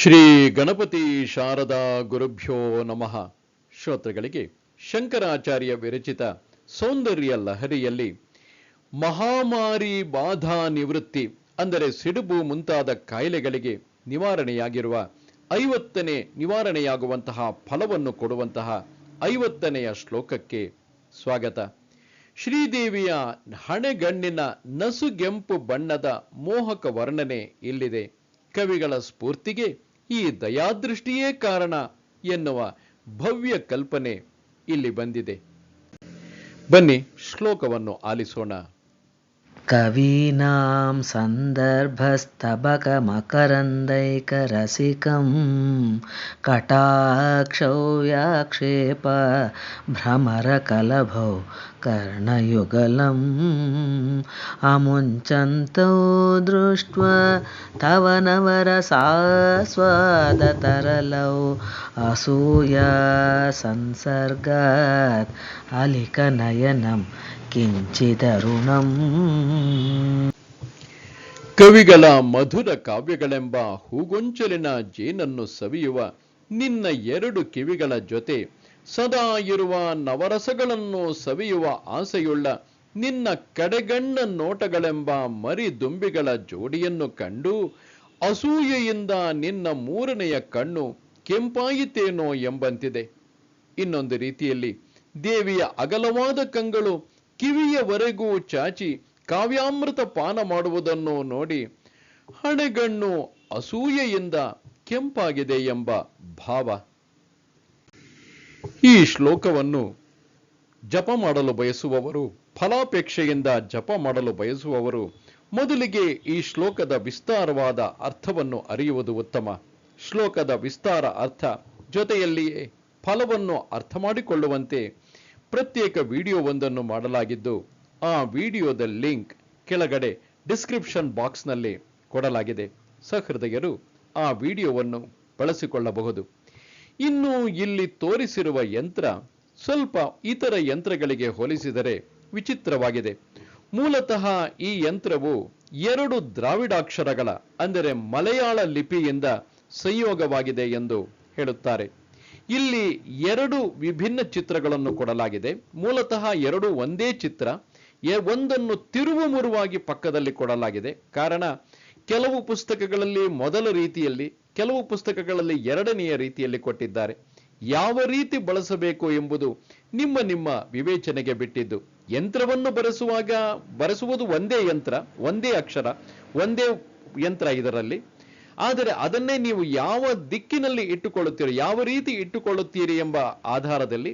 ಶ್ರೀ ಗಣಪತಿ ಶಾರದಾ ಗುರುಭ್ಯೋ ನಮಃ. ಶ್ರೋತೃಗಳಿಗೆ ಶಂಕರಾಚಾರ್ಯ ವಿರಚಿತ ಸೌಂದರ್ಯ ಲಹರಿಯಲ್ಲಿ ಮಹಾಮಾರಿ ಬಾಧಾ ನಿವೃತ್ತಿ ಅಂದರೆ ಸಿಡುಬು ಮುಂತಾದ ಕಾಯಿಲೆಗಳಿಗೆ ನಿವಾರಣೆಯಾಗಿರುವ ಐವತ್ತನೇ ನಿವಾರಣೆಯಾಗುವಂತಹ ಫಲವನ್ನು ಕೊಡುವಂತಹ ಐವತ್ತನೆಯ ಶ್ಲೋಕಕ್ಕೆ ಸ್ವಾಗತ. ಶ್ರೀದೇವಿಯ ಹಣೆಗಣ್ಣಿನ ನಸುಗೆಂಪು ಬಣ್ಣದ ಮೋಹಕ ವರ್ಣನೆ ಇಲ್ಲಿದೆ. ಕವಿಗಳ ಸ್ಫೂರ್ತಿಗೆ ಈ ದಯಾದೃಷ್ಟಿಯೇ ಕಾರಣ ಎನ್ನುವ ಭವ್ಯ ಕಲ್ಪನೆ ಇಲ್ಲಿ ಬಂದಿದೆ. ಬನ್ನಿ ಶ್ಲೋಕವನ್ನು ಆಲಿಸೋಣ. कवीनां सन्दर्भस्तबकमकरन्दैकरसिकं कटाक्षौ व्याक्षेप भ्रमरकलभौ कर्णयुगलम् अमुञ्चन्तौ दृष्ट्वा तव नवरसास्वादतरलौ असूया संसर्गात् अलिकनयनं ಕಿಂಚಿದರುಣಂ ಕವಿಗಳ ಮಧುರ ಕಾವ್ಯಗಳೆಂಬ ಹೂಗೊಂಚಲಿನ ಜೇನನ್ನು ಸವಿಯುವ ನಿನ್ನ ಎರಡು ಕಿವಿಗಳ ಜೊತೆ ಸದಾ ಇರುವ ನವರಸಗಳನ್ನು ಸವಿಯುವ ಆಸೆಯುಳ್ಳ ನಿನ್ನ ಕಡೆಗಣ್ಣ ನೋಟಗಳೆಂಬ ಮರಿ ದುಂಬಿಗಳ ಜೋಡಿಯನ್ನು ಕಂಡು ಅಸೂಯೆಯಿಂದ ನಿನ್ನ ಮೂರನೆಯ ಕಣ್ಣು ಕೆಂಪಾಯಿತೇನೋ ಎಂಬಂತಿದೆ. ಇನ್ನೊಂದು ರೀತಿಯಲ್ಲಿ ದೇವಿಯ ಅಗಲವಾದ ಕಂಗಳು ಕಿವಿಯವರೆಗೂ ಚಾಚಿ ಕಾವ್ಯಾಮೃತ ಪಾನ ಮಾಡುವುದನ್ನು ನೋಡಿ ಹಣೆಗಣ್ಣು ಅಸೂಯೆಯಿಂದ ಕೆಂಪಾಗಿದೆ ಎಂಬ ಭಾವ. ಈ ಶ್ಲೋಕವನ್ನು ಜಪ ಮಾಡಲು ಬಯಸುವವರು, ಫಲಾಪೇಕ್ಷೆಯಿಂದ ಜಪ ಮಾಡಲು ಬಯಸುವವರು ಮೊದಲಿಗೆ ಈ ಶ್ಲೋಕದ ವಿಸ್ತಾರವಾದ ಅರ್ಥವನ್ನು ಅರಿಯುವುದು ಉತ್ತಮ. ಶ್ಲೋಕದ ವಿಸ್ತಾರ ಅರ್ಥ ಜೊತೆಯಲ್ಲಿಯೇ ಫಲವನ್ನು ಅರ್ಥ ಮಾಡಿಕೊಳ್ಳುವಂತೆ ಪ್ರತ್ಯೇಕ ವಿಡಿಯೋವೊಂದನ್ನು ಮಾಡಲಾಗಿದ್ದು, ಆ ವಿಡಿಯೋದ ಲಿಂಕ್ ಕೆಳಗಡೆ ಡಿಸ್ಕ್ರಿಪ್ಷನ್ ಬಾಕ್ಸ್ನಲ್ಲಿ ಕೊಡಲಾಗಿದೆ. ಸಹೃದಯರು, ಆ ವಿಡಿಯೋವನ್ನು ಬಳಸಿಕೊಳ್ಳಬಹುದು. ಇನ್ನು ಇಲ್ಲಿ ತೋರಿಸಿರುವ ಯಂತ್ರ ಸ್ವಲ್ಪ ಇತರ ಯಂತ್ರಗಳಿಗೆ ಹೋಲಿಸಿದರೆ ವಿಚಿತ್ರವಾಗಿದೆ. ಮೂಲತಃ ಈ ಯಂತ್ರವು ಎರಡು ದ್ರಾವಿಡಾಕ್ಷರಗಳ, ಅಂದರೆ ಮಲಯಾಳ ಲಿಪಿಯಿಂದ ಸಂಯೋಗವಾಗಿದೆ ಎಂದು ಹೇಳುತ್ತಾರೆ. ಇಲ್ಲಿ ಎರಡು ವಿಭಿನ್ನ ಚಿತ್ರಗಳನ್ನು ಕೊಡಲಾಗಿದೆ. ಮೂಲತಃ ಎರಡು ಒಂದೇ ಚಿತ್ರ ಒಂದನ್ನು ತಿರುವು ಮುರುವಾಗಿ ಪಕ್ಕದಲ್ಲಿ ಕೊಡಲಾಗಿದೆ. ಕಾರಣ, ಕೆಲವು ಪುಸ್ತಕಗಳಲ್ಲಿ ಮೊದಲ ರೀತಿಯಲ್ಲಿ, ಕೆಲವು ಪುಸ್ತಕಗಳಲ್ಲಿ ಎರಡನೆಯ ರೀತಿಯಲ್ಲಿ ಕೊಟ್ಟಿದ್ದಾರೆ. ಯಾವ ರೀತಿ ಬಳಸಬೇಕು ಎಂಬುದು ನಿಮ್ಮ ನಿಮ್ಮ ವಿವೇಚನೆಗೆ ಬಿಟ್ಟಿದ್ದು. ಯಂತ್ರವನ್ನು ಬರೆಸುವಾಗ ಬರೆಸುವುದು ಒಂದೇ ಯಂತ್ರ, ಒಂದೇ ಅಕ್ಷರ, ಒಂದೇ ಯಂತ್ರ ಇದರಲ್ಲಿ. ಆದರೆ ಅದನ್ನೇ ನೀವು ಯಾವ ದಿಕ್ಕಿನಲ್ಲಿ ಇಟ್ಟುಕೊಳ್ಳುತ್ತೀರಿ, ಯಾವ ರೀತಿ ಇಟ್ಟುಕೊಳ್ಳುತ್ತೀರಿ ಎಂಬ ಆಧಾರದಲ್ಲಿ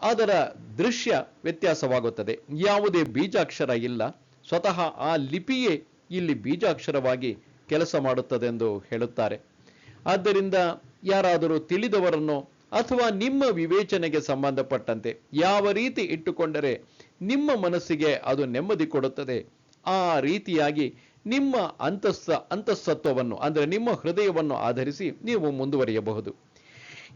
ಅದರ ದೃಶ್ಯ ವ್ಯತ್ಯಾಸವಾಗುತ್ತದೆ. ಯಾವುದೇ ಬೀಜಾಕ್ಷರ ಇಲ್ಲ. ಸ್ವತಃ ಆ ಲಿಪಿಯೇ ಇಲ್ಲಿ ಬೀಜಾಕ್ಷರವಾಗಿ ಕೆಲಸ ಮಾಡುತ್ತದೆ ಎಂದು ಹೇಳುತ್ತಾರೆ. ಆದ್ದರಿಂದ ಯಾರಾದರೂ ತಿಳಿದವರನ್ನು ಅಥವಾ ನಿಮ್ಮ ವಿವೇಚನೆಗೆ ಸಂಬಂಧಪಟ್ಟಂತೆ ಯಾವ ರೀತಿ ಇಟ್ಟುಕೊಂಡರೆ ನಿಮ್ಮ ಮನಸ್ಸಿಗೆ ಅದು ನೆಮ್ಮದಿ ಕೊಡುತ್ತದೆ, ಆ ರೀತಿಯಾಗಿ ನಿಮ್ಮ ಅಂತಸ್ಸ ಅಂತಸ್ತತ್ವವನ್ನು ಅಂದರೆ ನಿಮ್ಮ ಹೃದಯವನ್ನು ಆಧರಿಸಿ ನೀವು ಮುಂದುವರಿಯಬಹುದು.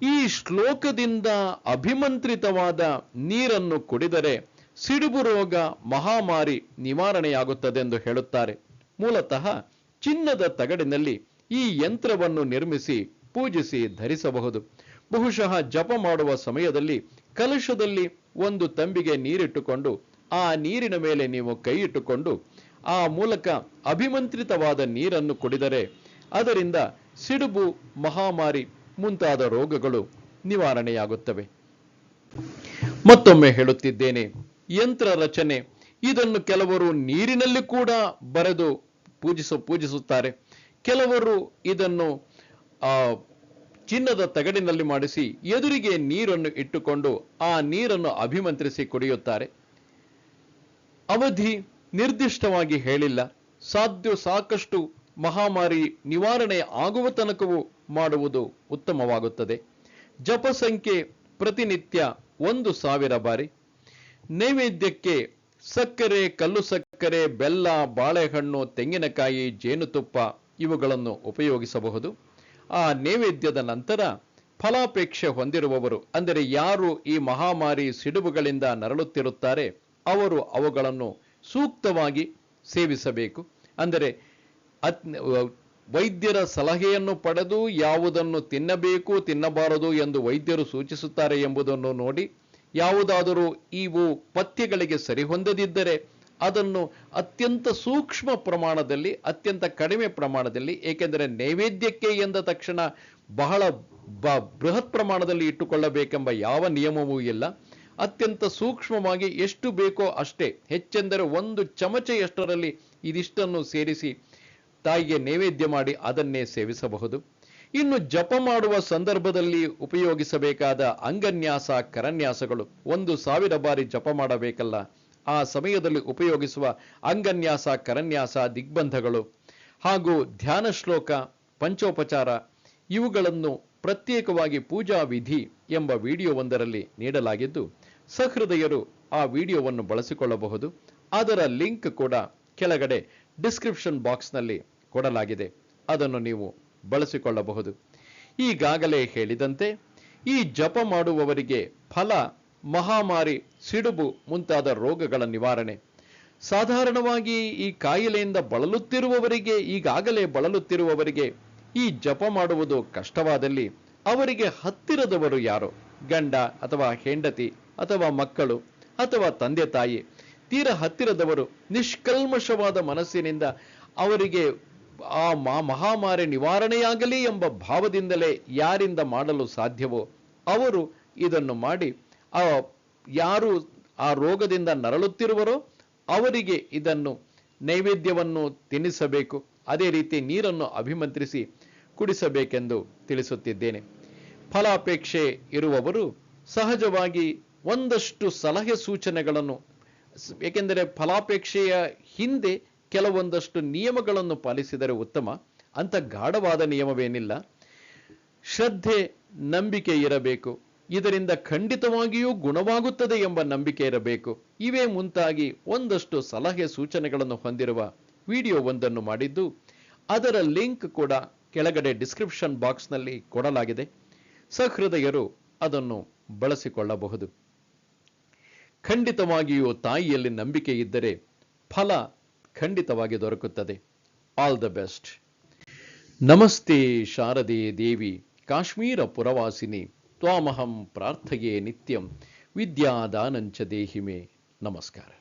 ಈ ಶ್ಲೋಕದಿಂದ ಅಭಿಮಂತ್ರಿತವಾದ ನೀರನ್ನು ಕುಡಿದರೆ ಸಿಡುಬು ರೋಗ, ಮಹಾಮಾರಿ ನಿವಾರಣೆಯಾಗುತ್ತದೆ ಎಂದು ಹೇಳುತ್ತಾರೆ. ಮೂಲತಃ ಚಿನ್ನದ ತಗಡಿನಲ್ಲಿ ಈ ಯಂತ್ರವನ್ನು ನಿರ್ಮಿಸಿ, ಪೂಜಿಸಿ, ಧರಿಸಬಹುದು. ಬಹುಶಃ ಜಪ ಮಾಡುವ ಸಮಯದಲ್ಲಿ ಕಲಶದಲ್ಲಿ ಒಂದು ತಂಬಿಗೆ ನೀರಿಟ್ಟುಕೊಂಡು, ಆ ನೀರಿನ ಮೇಲೆ ನೀವು ಕೈ ಇಟ್ಟುಕೊಂಡು ಆ ಮೂಲಕ ಅಭಿಮಂತ್ರಿತವಾದ ನೀರನ್ನು ಕುಡಿದರೆ ಅದರಿಂದ ಸಿಡುಬು ಮಹಾಮಾರಿ ಮುಂತಾದ ರೋಗಗಳು ನಿವಾರಣೆಯಾಗುತ್ತವೆ. ಮತ್ತೊಮ್ಮೆ ಹೇಳುತ್ತಿದ್ದೇನೆ, ಯಂತ್ರ ರಚನೆ, ಇದನ್ನು ಕೆಲವರು ನೀರಿನಲ್ಲಿ ಕೂಡ ಬರೆದು ಪೂಜಿಸು, ಪೂಜಿಸುತ್ತಾರೆ. ಕೆಲವರು ಇದನ್ನು, ಆ, ಚಿನ್ನದ ತಗಡಿನಲ್ಲಿ ಮಾಡಿಸಿ ಎದುರಿಗೆ ನೀರನ್ನು ಇಟ್ಟುಕೊಂಡು ಆ ನೀರನ್ನು ಅಭಿಮಂತ್ರಿಸಿ ಕುಡಿಯುತ್ತಾರೆ. ಅವಧಿ ನಿರ್ದಿಷ್ಟವಾಗಿ ಹೇಳಿಲ್ಲ. ಸಾಧ್ಯ ಸಾಕಷ್ಟು ಮಹಾಮಾರಿ ನಿವಾರಣೆ ಆಗುವ ತನಕವೂ ಮಾಡುವುದು ಉತ್ತಮವಾಗುತ್ತದೆ. ಜಪ ಸಂಖ್ಯೆ ಪ್ರತಿನಿತ್ಯ ಒಂದು ಸಾವಿರ ಬಾರಿ. ನೈವೇದ್ಯಕ್ಕೆ ಸಕ್ಕರೆ, ಕಲ್ಲು ಸಕ್ಕರೆ, ಬೆಲ್ಲ, ಬಾಳೆಹಣ್ಣು, ತೆಂಗಿನಕಾಯಿ, ಜೇನುತುಪ್ಪ ಇವುಗಳನ್ನು ಉಪಯೋಗಿಸಬಹುದು. ಆ ನೈವೇದ್ಯದ ನಂತರ ಫಲಾಪೇಕ್ಷೆ ಹೊಂದಿರುವವರು, ಅಂದರೆ ಯಾರು ಈ ಮಹಾಮಾರಿ ಸಿಡುಬುಗಳಿಂದ ನರಳುತ್ತಿರುತ್ತಾರೆ, ಅವರು ಅವುಗಳನ್ನು ಸೂಕ್ತವಾಗಿ ಸೇವಿಸಬೇಕು. ಅಂದರೆ ಅತ್, ವೈದ್ಯರ ಸಲಹೆಯನ್ನು ಪಡೆದು ಯಾವುದನ್ನು ತಿನ್ನಬೇಕು, ತಿನ್ನಬಾರದು ಎಂದು ವೈದ್ಯರು ಸೂಚಿಸುತ್ತಾರೆ ಎಂಬುದನ್ನು ನೋಡಿ, ಯಾವುದಾದರೂ ಇವು ಪಥ್ಯಗಳಿಗೆ ಸರಿಹೊಂದದಿದ್ದರೆ ಅದನ್ನು ಅತ್ಯಂತ ಸೂಕ್ಷ್ಮ ಪ್ರಮಾಣದಲ್ಲಿ, ಅತ್ಯಂತ ಕಡಿಮೆ ಪ್ರಮಾಣದಲ್ಲಿ, ಏಕೆಂದರೆ ನೈವೇದ್ಯಕ್ಕೆ ಎಂದ ತಕ್ಷಣ ಬಹಳ ಬೃಹತ್ ಪ್ರಮಾಣದಲ್ಲಿ ಇಟ್ಟುಕೊಳ್ಳಬೇಕೆಂಬ ಯಾವ ನಿಯಮವೂ ಇಲ್ಲ. ಅತ್ಯಂತ ಸೂಕ್ಷ್ಮವಾಗಿ ಎಷ್ಟು ಬೇಕೋ ಅಷ್ಟೇ, ಹೆಚ್ಚೆಂದರೆ ಒಂದು ಚಮಚೆಯಷ್ಟರಲ್ಲಿ ಇದಿಷ್ಟನ್ನು ಸೇರಿಸಿ ತಾಯಿಗೆ ನೈವೇದ್ಯ ಮಾಡಿ ಅದನ್ನೇ ಸೇವಿಸಬಹುದು. ಇನ್ನು ಜಪ ಮಾಡುವ ಸಂದರ್ಭದಲ್ಲಿ ಉಪಯೋಗಿಸಬೇಕಾದ ಅಂಗನ್ಯಾಸ, ಕರನ್ಯಾಸಗಳು. ಒಂದು ಸಾವಿರ ಬಾರಿ ಜಪ ಮಾಡಬೇಕಲ್ಲ, ಆ ಸಮಯದಲ್ಲಿ ಉಪಯೋಗಿಸುವ ಅಂಗನ್ಯಾಸ, ಕರನ್ಯಾಸ, ದಿಗ್ಬಂಧಗಳು ಹಾಗೂ ಧ್ಯಾನ ಶ್ಲೋಕ, ಪಂಚೋಪಚಾರ, ಇವುಗಳನ್ನು ಪ್ರತ್ಯೇಕವಾಗಿ ಪೂಜಾ ವಿಧಿ ಎಂಬ ವಿಡಿಯೋವೊಂದರಲ್ಲಿ ನೀಡಲಾಗಿದ್ದು ಸಹೃದಯರು ಆ ವಿಡಿಯೋವನ್ನು ಬಳಸಿಕೊಳ್ಳಬಹುದು. ಅದರ ಲಿಂಕ್ ಕೂಡ ಕೆಳಗಡೆ ಡಿಸ್ಕ್ರಿಪ್ಷನ್ ಬಾಕ್ಸ್ನಲ್ಲಿ ಕೊಡಲಾಗಿದೆ. ಅದನ್ನು ನೀವು ಬಳಸಿಕೊಳ್ಳಬಹುದು. ಈಗಾಗಲೇ ಹೇಳಿದಂತೆ, ಈ ಜಪ ಮಾಡುವವರಿಗೆ ಫಲ, ಮಹಾಮಾರಿ, ಸಿಡುಬು ಮುಂತಾದ ರೋಗಗಳ ನಿವಾರಣೆ. ಸಾಧಾರಣವಾಗಿ ಈ ಕಾಯಿಲೆಯಿಂದ ಬಳಲುತ್ತಿರುವವರಿಗೆ, ಈಗಾಗಲೇ ಬಳಲುತ್ತಿರುವವರಿಗೆ ಈ ಜಪ ಮಾಡುವುದು ಕಷ್ಟವಾದಲ್ಲಿ ಅವರಿಗೆ ಹತ್ತಿರದವರು ಯಾರು? ಗಂಡ ಅಥವಾ ಹೆಂಡತಿ? ಅಥವಾ ಮಕ್ಕಳು ಅಥವಾ ತಂದೆ ತಾಯಿ, ತೀರ ಹತ್ತಿರದವರು ನಿಷ್ಕಲ್ಮಶವಾದ ಮನಸ್ಸಿನಿಂದ ಅವರಿಗೆ ಆ ಮಾ ಮಹಾಮಾರಿ ನಿವಾರಣೆಯಾಗಲಿ ಎಂಬ ಭಾವದಿಂದಲೇ ಯಾರಿಂದ ಮಾಡಲು ಸಾಧ್ಯವೋ, ಅವರು ಇದನ್ನು ಮಾಡಿ, ಆ ಯಾರು ಆ ರೋಗದಿಂದ ನರಳುತ್ತಿರುವರೋ ಅವರಿಗೆ ಇದನ್ನು ನೈವೇದ್ಯವನ್ನು ತಿನ್ನಿಸಬೇಕು. ಅದೇ ರೀತಿ ನೀರನ್ನು ಅಭಿಮಂತ್ರಿಸಿ ಕುಡಿಸಬೇಕೆಂದು ತಿಳಿಸುತ್ತಿದ್ದೇನೆ. ಫಲಾಪೇಕ್ಷೆ ಇರುವವರು ಸಹಜವಾಗಿ ಒಂದಷ್ಟು ಸಲಹೆ ಸೂಚನೆಗಳನ್ನು, ಏಕೆಂದರೆ ಫಲಾಪೇಕ್ಷೆಯ ಹಿಂದೆ ಕೆಲವೊಂದಷ್ಟು ನಿಯಮಗಳನ್ನು ಪಾಲಿಸಿದರೆ ಉತ್ತಮ. ಅಂತ ಗಾಢವಾದ ನಿಯಮವೇನಿಲ್ಲ. ಶ್ರದ್ಧೆ, ನಂಬಿಕೆ ಇರಬೇಕು. ಇದರಿಂದ ಖಂಡಿತವಾಗಿಯೂ ಗುಣವಾಗುತ್ತದೆ ಎಂಬ ನಂಬಿಕೆ ಇರಬೇಕು. ಇವೇ ಮುಂತಾಗಿ ಒಂದಷ್ಟು ಸಲಹೆ ಸೂಚನೆಗಳನ್ನು ಹೊಂದಿರುವ ವಿಡಿಯೋ ಒಂದನ್ನು ಮಾಡಿದ್ದು, ಅದರ ಲಿಂಕ್ ಕೂಡ ಕೆಳಗಡೆ ಡಿಸ್ಕ್ರಿಪ್ಷನ್ ಬಾಕ್ಸ್ನಲ್ಲಿ ಕೊಡಲಾಗಿದೆ. ಸಹೃದಯರು ಅದನ್ನು ಬಳಸಿಕೊಳ್ಳಬಹುದು. ಖಂಡಿತವಾಗಿಯೂ ತಾಯಿಯಲ್ಲಿ ನಂಬಿಕೆ ಇದ್ದರೆ ಫಲ ಖಂಡಿತವಾಗಿ ದೊರಕುತ್ತದೆ. ಆಲ್ ದ ಬೆಸ್ಟ್ ನಮಸ್ತೆ ಶಾರದೆ ದೇವಿ, ಕಾಶ್ಮೀರ ಪುರವಾಸಿನಿ, ತ್ವಾಮಹಂ ಪ್ರಾರ್ಥಯೇ ನಿತ್ಯಂ, ವಿದ್ಯಾದಾನಂಚ ದೇಹಿಮೆ. ನಮಸ್ಕಾರ.